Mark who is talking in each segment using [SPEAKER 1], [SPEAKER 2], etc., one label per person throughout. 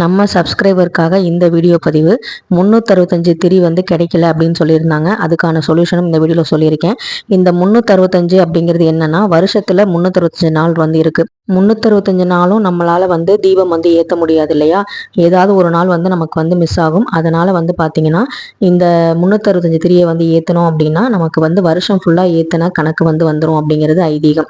[SPEAKER 1] நம்ம சப்ஸ்கிரைபருக்காக இந்த வீடியோ பதிவு முந்நூற்றறுபத்தஞ்சு திரி வந்து கிடைக்கல அப்படின்னு சொல்லியிருந்தாங்க. அதுக்கான சொல்யூஷனும் இந்த வீடியோவில் சொல்லியிருக்கேன். இந்த முந்நூற்றறுபத்தஞ்சு அப்படிங்கிறது என்னென்னா வருஷத்தில் முந்நூற்றறுபத்தஞ்சு நாள் வந்து இருக்குது முந்நூற்றறுபத்தஞ்சு நாளும் நம்மளால் வந்து தீபம் வந்து ஏற்ற முடியாது இல்லையா? ஏதாவது ஒரு நாள் வந்து நமக்கு வந்து மிஸ் ஆகும். அதனால் வந்து பார்த்திங்கன்னா இந்த முந்நூற்றறுபத்தஞ்சு திரியை வந்து ஏற்றணும் அப்படின்னா நமக்கு வந்து வருஷம் ஃபுல்லாக ஏற்றின கணக்கு வந்து வந்துடும் அப்படிங்கிறது ஐதீகம்.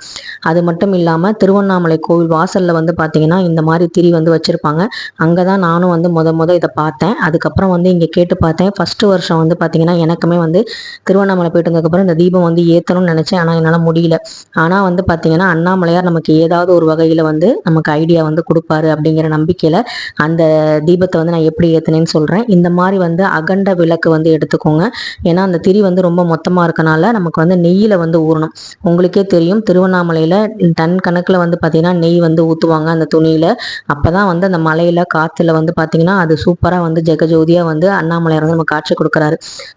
[SPEAKER 1] அது மட்டும் இல்லாமல் திருவண்ணாமலை கோவில் வாசலில் வந்து பார்த்திங்கன்னா இந்த மாதிரி திரி வந்து வச்சுருப்பாங்க. அங்கே தான் நானும் வந்து முத முத இதை பார்த்தேன். அதுக்கப்புறம் வந்து இங்கே கேட்டு பார்த்தேன். ஃபஸ்ட்டு வருஷம் வந்து பார்த்திங்கன்னா எனக்குமே வந்து திருவண்ணாமலை போயிட்டு வந்ததுக்கப்புறம் இந்த தீபம் வந்து ஏற்றணும்னு நினச்சேன். ஆனால் என்னால் முடியல. ஆனால் வந்து பார்த்திங்கன்னா அண்ணாமலையார் நமக்கு ஏதாவது ஒரு வகையில் வந்து நமக்கு ஐடியா வந்து கொடுப்பாரு அப்படிங்கிற நம்பிக்கையில் அந்த தீபத்தை வந்து நான் எப்படி ஏற்றினேன்னு சொல்கிறேன் இந்த மாதிரி வந்து அகண்ட விளக்கு வந்து எடுத்துக்கோங்க. ஏன்னா அந்த திரி வந்து ரொம்ப மொத்தமாக இருக்கனால நமக்கு வந்து நெய்யில் வந்து ஊறணும். உங்களுக்கே தெரியும் திருவண்ணாமலையில் டன் கணக்கில் வந்து பார்த்திங்கன்னா நெய் வந்து ஊற்றுவாங்க அந்த துணியில். அப்போ தான் வந்து அந்த மலையில் காற்றுல வந்து பார்த்திங்கன்னா அது சூப்பராக வந்து ஜெகஜோதியாக வந்து அண்ணாமலையார் வந்து நம்ம காட்சி கொடுக்குறாரு.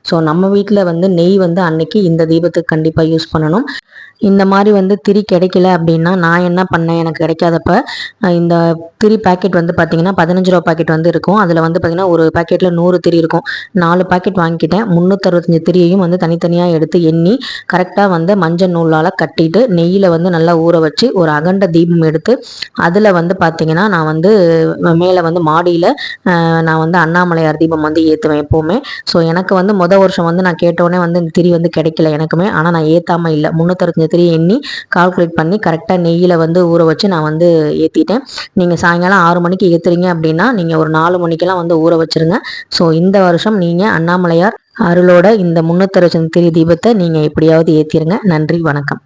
[SPEAKER 1] ஸோ நம்ம வீட்டில் வந்து நெய் வந்து அன்னைக்கு இந்த தீபத்துக்கு கண்டிப்பாக யூஸ் பண்ணணும். இந்த மாதிரி வந்து திரி கிடைக்கல அப்படின்னா நான் என்ன பண்ணேன்? எனக்கு கிடைக்காதப்ப இந்த திரி பேக்கெட் வந்து பார்த்தீங்கன்னா பதினஞ்சு ரூபா பாக்கெட் வந்து இருக்கும். அதில் வந்து பார்த்திங்கன்னா ஒரு பாக்கெட்டில் நூறு திரி இருக்கும். நாலு பாக்கெட் வாங்கிக்கிட்டேன். முந்நூற்றறுபத்தஞ்சு திரியையும் வந்து தனித்தனியாக எடுத்து எண்ணி கரெக்டாக வந்து மஞ்சள் நூலால் கட்டிட்டு நெய்யில் வந்து நல்லா ஊற வச்சு ஒரு அகண்ட தீபம் எடுத்து அதில் வந்து பார்த்திங்கன்னா நான் வந்து மேலே வந்து மாடியில் நான் வந்து அண்ணாமலையார் தீபம் வந்து ஏற்றுவேன் எப்போவுமே. ஸோ எனக்கு வந்து மொதல் வருஷம் வந்து நான் கேட்டோடனே வந்து இந்த திரி வந்து கிடைக்கல எனக்குமே. ஆனால் நான் ஏற்றாமல் இல்லை. முந்நூற்றறுபத்தஞ்சு திரி எண்ணி கால்குலேட் பண்ணி கரெக்டாக நெய்யில் வந்து ஊற வச்சு நான் வந்து ஏற்றிட்டேன் நீங்கள் சாயங்காலம் ஆறு மணிக்கு ஏற்றுறீங்க அப்படின்னா நீங்கள் ஒரு நாலு மணிக்கெல்லாம் வந்து ஊற வச்சுருங்க. ஸோ இந்த வருஷம் நீங்கள் அண்ணாமலையார் அருளோட இந்த முந்நூற்றஞ்சு திரி தீபத்தை நீங்கள் எப்படியாவது ஏற்றிருங்க நன்றி வணக்கம்.